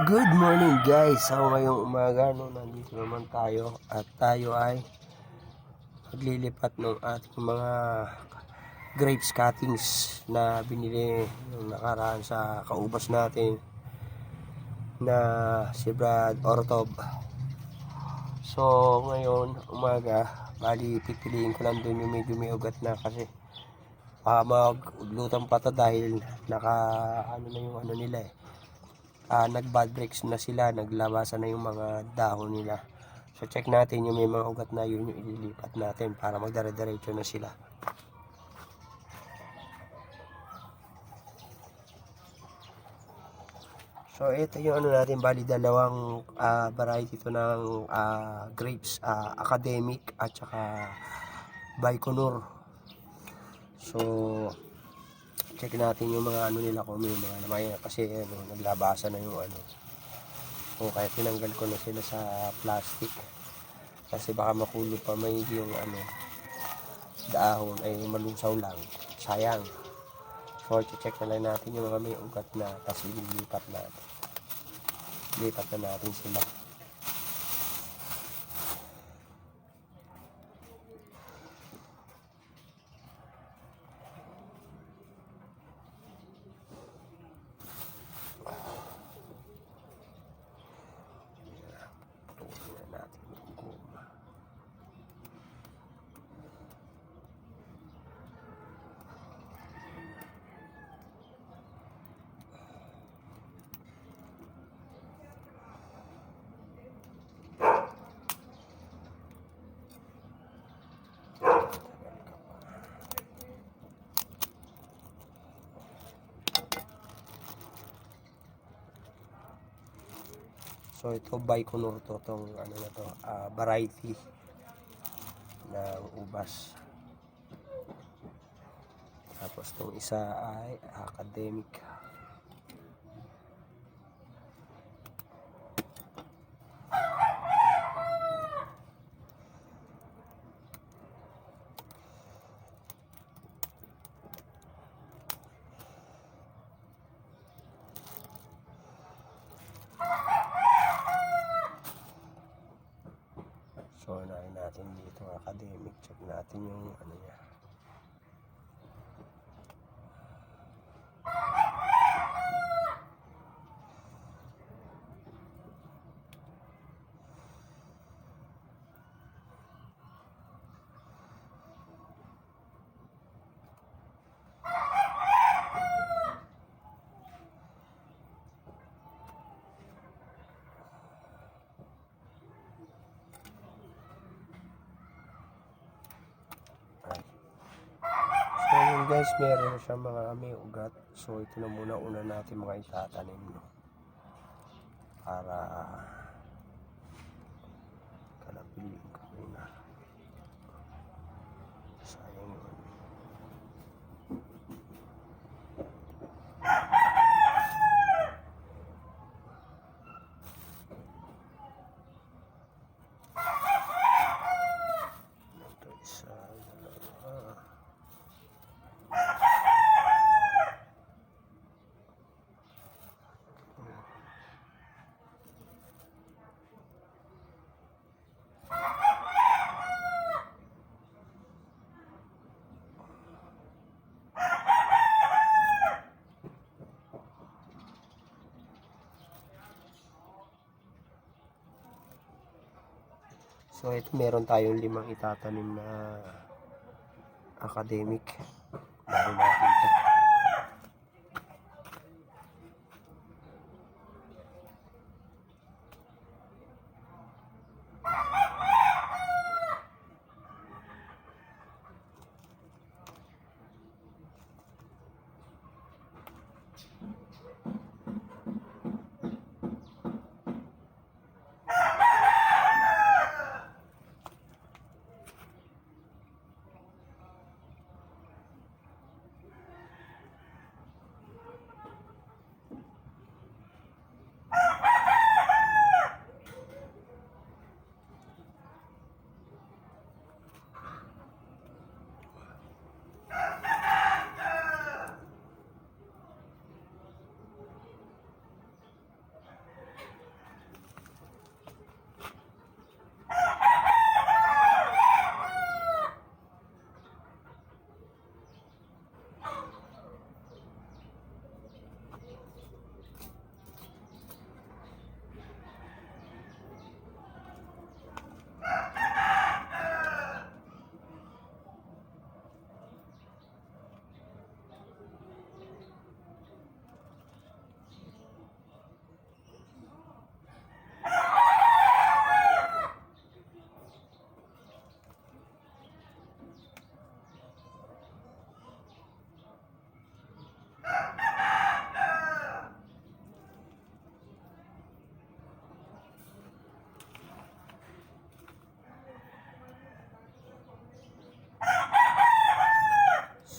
Good morning guys! So ngayong umaga no, nandito naman tayo at tayo ay maglilipat ng ating mga grapes cuttings na binili yung nakaraan sa kaubas natin na si Brad Ortob. So ngayon umaga, bali pipiliin ko lang dun yung medyo may ugat na kasi baka maglutang pa to dahil naka ano na yung ano nila eh ah nag bad breaks na sila, naglabasan na yung mga dahon nila. So check natin yung may mga ugat na yun yung ililipat natin para magdare-diretso na sila. So ito yung ano natin, bali dalawang ah, variety ito ng ah, grapes, ah, academic at saka Baikonur. So check natin yung mga ano nila kung may mga lamay kasi ano, naglabasan na yung ano. O kaya tinanggal ko na sila sa plastic. Kasi baka makulo pa may yung ano dahon ay malusaw lang. Sayang. So check na lang natin yung mga may ugat na tapos ililipat natin. Lipat na natin sila. Tuloy na natin yung guma. So ito Baikonur to tong ano na to, ah, variety ng ubas. Tapos tong isa ay academic. So unahin natin dito ang academic. Check natin yung ano niya. Ay. So yun guys, meron siya mga may ugat. So ito na muna una natin mga itatanim. No? Para kalapiliin ko muna. Sayang yun. Ito isa, dalawa. So ito meron tayong limang itatanim na academic. Ito.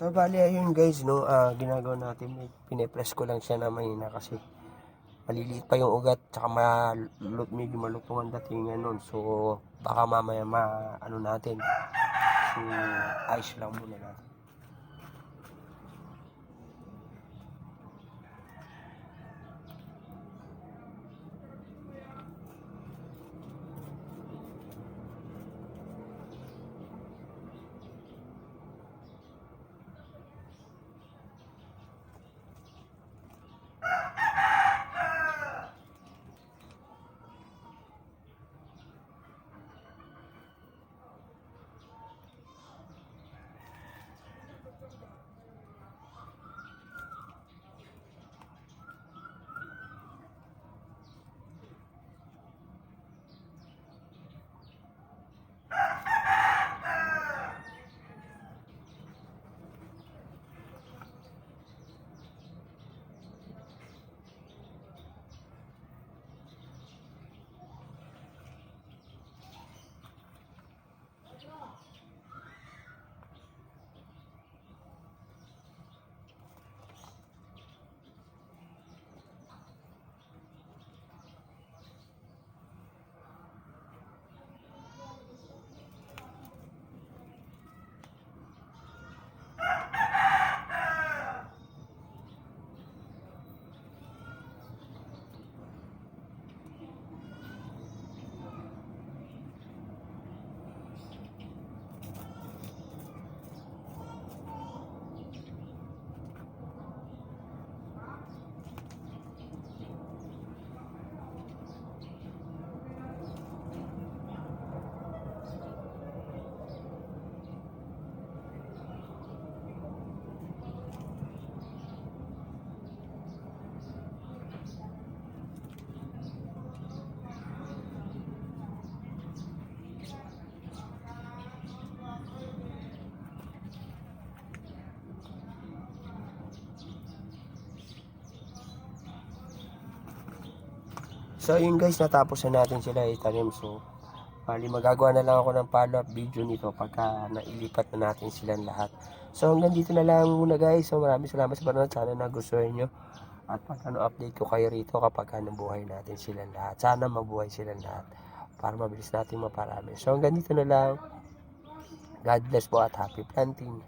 So bali ayun guys no, ah, ginagawa natin, pinepress ko lang siya na mahina kasi maliliit pa yung ugat tsaka malut medyo malutong ang datingan nun. So baka mamaya ma ano natin. So ayos lang muna natin. So yun guys, natapos na natin sila itanim. So, bali magagawa na lang ako ng follow-up video nito pagka nailipat na natin silang lahat. So hanggang dito na lang muna guys. So maraming salamat sa panonood. Sana nagustuhan nyo. At pag ano update ko kayo rito kapag ano buhay natin silang lahat. Sana mabuhay silang lahat. Para mabilis natin maparami. So hanggang dito na lang. God bless po at happy planting.